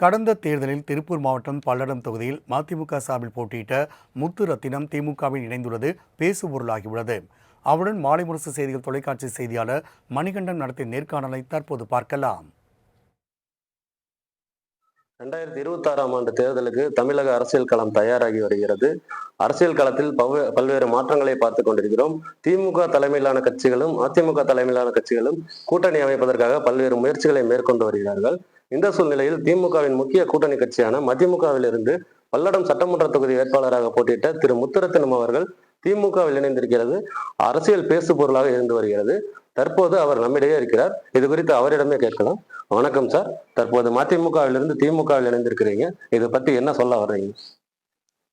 கடந்த தேர்தலில் திருப்பூர் மாவட்டம் பல்லடம் தொகுதியில் மதிமுக சார்பில் போட்டியிட்ட முத்து ரத்தினம் திமுகவில் இணைந்துள்ளது பேசுபொருளாகியுள்ளது. அவருடன் மாலை முரசு செய்திகள் தொலைக்காட்சி செய்தியாளர் மணிகண்டன் நடத்திய நேர்காணலை தற்போது பார்க்கலாம். ரெண்டாயிரத்தி இருபத்தாறாம் ஆண்டு தேர்தலுக்கு தமிழக அரசியல் களம் தயாராகி வருகிறது. அரசியல் களத்தில் பல்வேறு மாற்றங்களை பார்த்து கொண்டிருக்கிறோம். திமுக தலைமையிலான கட்சிகளும் அதிமுக தலைமையிலான கட்சிகளும் கூட்டணி அமைப்பதற்காக பல்வேறு முயற்சிகளை மேற்கொண்டு வருகிறார்கள். இந்த சூழ்நிலையில் திமுகவின் முக்கிய கூட்டணி கட்சியான மதிமுகவிலிருந்து பல்லடம் சட்டமன்ற தொகுதி வேட்பாளராக போட்டியிட்ட திரு முத்துரத்தினம் அவர்கள் திமுகவில் இணைந்திருக்கிறது. அரசியல் பேசு பொருளாக இருந்து வருகிறது. தற்போது அவர் நம்மிடையே இருக்கிறார். இது குறித்து அவரிடமே கேட்கலாம். வணக்கம் சார். தற்போது மதிமுகவிலிருந்து திமுகவில் இணைந்திருக்கிறீங்க. இதை பத்தி என்ன சொல்ல வர்றீங்க?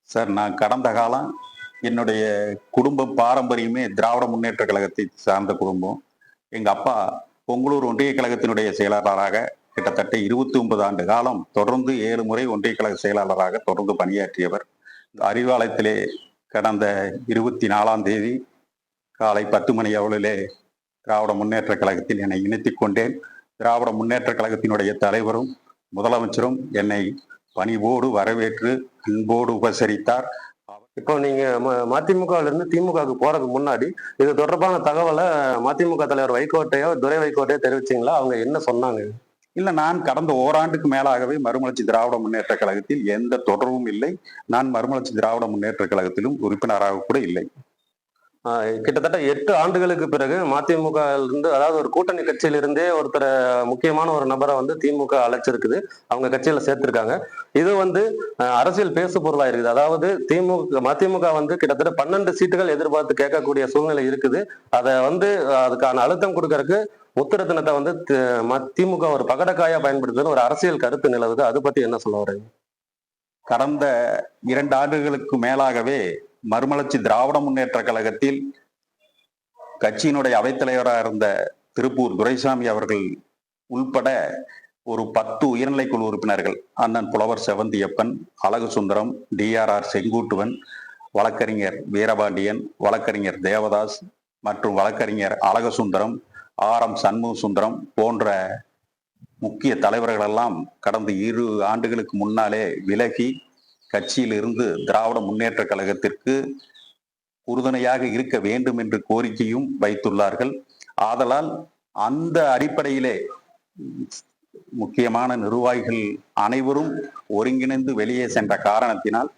சார் நான் கடந்த காலம் என்னுடைய குடும்ப பாரம்பரியமே திராவிட முன்னேற்ற கழகத்தை சார்ந்த குடும்பம். எங்க அப்பா பொங்கலூர் ஒன்றிய கழகத்தினுடைய செயலாளராக கிட்டத்தட்ட இருபத்தி ஒன்பது ஆண்டு காலம் தொடர்ந்து ஏழு முறை ஒன்றிய கழக செயலாளராக தொடர்ந்து பணியாற்றியவர். அறிவாலயத்திலே கடந்த இருபத்தி நாலாம் தேதி காலை பத்து மணி அளவிலே திராவிட முன்னேற்ற கழகத்தில் என்னை இணைத்துக் கொண்டேன். திராவிட முன்னேற்ற கழகத்தினுடைய தலைவரும் முதலமைச்சரும் என்னை பணிவோடு வரவேற்று அன்போடு உபசரித்தார். இப்போ நீங்க ம- மதிமுகவில இருந்து திமுகவுக்கு போறதுக்கு முன்னாடி இது தொடர்பான தகவலை மதிமுக தலைவர் வைகோட்டையோ துரை வைகோட்டையோ தெரிவிச்சீங்களா? அவங்க என்ன சொன்னாங்க? இல்ல நான் கடந்த ஓராண்டுக்கு மேலாகவே மறுமலர்ச்சி திராவிட முன்னேற்ற கழகத்தில் எந்த தொடர்பும் இல்லை. நான் மறுமலர்ச்சி திராவிட முன்னேற்ற கழகத்திலும் உறுப்பினராக கூட இல்லை. கிட்டத்தட்ட எட்டு ஆண்டுகளுக்கு பிறகு மதிமுக இருந்து அதாவது ஒரு கூட்டணி கட்சியிலிருந்தே ஒருத்தரை முக்கியமான ஒரு நபரை வந்து திமுக அழைச்சிருக்குது. அவங்க கட்சியில சேர்த்திருக்காங்க. இது வந்து அரசியல் பேசு பொருளா இருக்குது. அதாவது திமுக மதிமுக வந்து கிட்டத்தட்ட பன்னெண்டு சீட்டுகள் எதிர்பார்த்து கேட்கக்கூடிய சூழ்நிலை இருக்குது. அதை வந்து அதுக்கான அழுத்தம் கொடுக்கறதுக்கு முத்துரத்தினத்தை வந்து திமுக ஒரு பகடக்காயா பயன்படுத்துறது ஒரு அரசியல் கருத்து நிலவுது. அதை பத்தி என்ன சொல்ல வரீங்க கடந்த இரண்டு ஆண்டுகளுக்கு மேலாகவே மறுமலர்ச்சி திராவிட முன்னேற்ற கழகத்தில் கட்சியினுடைய அவைத்தலைவராக இருந்த திருப்பூர் துரைசாமி அவர்கள் உள்பட ஒரு பத்து உயர்நிலை குழு உறுப்பினர்கள் அண்ணன் புலவர் செவந்தியப்பன் அழகு சுந்தரம் டிஆர்ஆர் செங்கூட்டுவன் வழக்கறிஞர் வீரபாண்டியன் வழக்கறிஞர் தேவதாஸ் மற்றும் வழக்கறிஞர் அழகசுந்தரம் ஆர் எம் சண்முக சுந்தரம் போன்ற முக்கிய தலைவர்களெல்லாம் கடந்த இரு ஆண்டுகளுக்கு முன்னாலே விலகி கட்சியில் இருந்து திராவிட முன்னேற்ற கழகத்திற்கு உறுதுணையாக இருக்க வேண்டும் என்று கோரிக்கையும் வைத்துள்ளார்கள். ஆதலால் அந்த அடிப்படையிலே முக்கியமான நிர்வாகிகள் அனைவரும் ஒருங்கிணைந்து வெளியே சென்ற காரணத்தினால்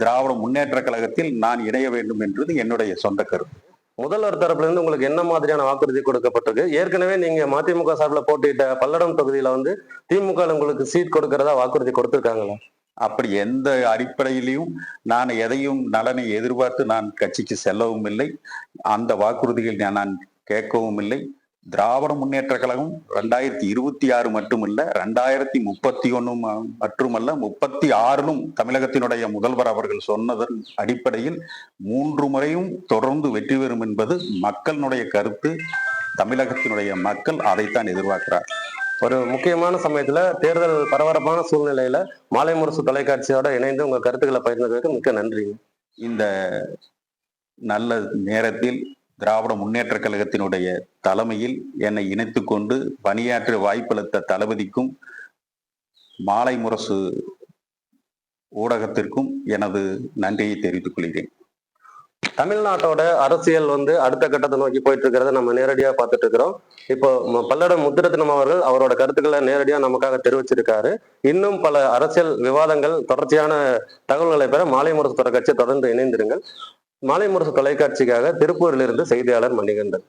திராவிட முன்னேற்ற கழகத்தில் நான் இணைய வேண்டும் என்பது என்னுடைய சொந்த கருத்து. முதல்வர் தரப்புல இருந்து உங்களுக்கு என்ன மாதிரியான வாக்குறுதி கொடுக்கப்பட்டிருக்கு? ஏற்கனவே நீங்க மதிமுக சார்பில் போட்டியிட்ட பல்லடம் தொகுதியில வந்து திமுக உங்களுக்கு சீட் கொடுக்கறதா வாக்குறுதி கொடுத்திருக்காங்களா? அப்படி எந்த அடிப்படையிலையும் நான் எதையும் நலனை எதிர்பார்த்து நான் கட்சிக்கு செல்லவும் இல்லை. அந்த வாக்குறுதிகள் நான் கேட்கவும் இல்லை. திராவிட முன்னேற்ற கழகம் ரெண்டாயிரத்தி இருபத்தி ஆறு மட்டுமல்ல ரெண்டாயிரத்தி முப்பத்தி ஒன்னு மட்டுமல்ல முப்பத்தி ஆறிலும் தமிழகத்தினுடைய முதல்வர் அவர்கள் சொன்னதன் அடிப்படையில் மூன்று முறையும் தொடர்ந்து வெற்றி பெறும் என்பது மக்களினுடைய கருத்து. தமிழகத்தினுடைய மக்கள் அதைத்தான் எதிர்பார்க்கிறார் ஒரு முக்கியமான சமயத்துல தேர்தல் பரபரப்பான சூழ்நிலையில மாலை முரசு தொலைக்காட்சியோட இணைந்து உங்க கருத்துக்களை பகிர்ந்ததுக்கு மிக்க நன்றி இந்த நல்ல நேரத்தில் திராவிட முன்னேற்ற கழகத்தினுடைய தலைமையில் என்னை இணைத்து கொண்டு பணியாற்ற வாய்ப்பளித்த தளபதிக்கும் மாலை முரசு ஊடகத்திற்கும் எனது நன்றியை தெரிவித்துக் கொள்கிறேன். தமிழ்நாட்டோட அரசியல் வந்து அடுத்த கட்டத்தை நோக்கி போயிட்டு இருக்கிறத நம்ம நேரடியா பார்த்துட்டு இருக்கிறோம் இப்போ பல்லடம் முத்துரத்னம் அவர்கள் அவரோட கருத்துக்களை நேரடியா நமக்காக தெரிவிச்சிருக்காரு. இன்னும் பல அரசியல் விவாதங்கள் தொடர்ச்சியான தகவல்களை பெற மாலை முரசு தொலைக்காட்சி தொடர்ந்து இணைந்திருங்கள். மாலை முரசு தொலைக்காட்சிக்காக திருப்பூரிலிருந்து செய்தியாளர் மணிகண்டன்.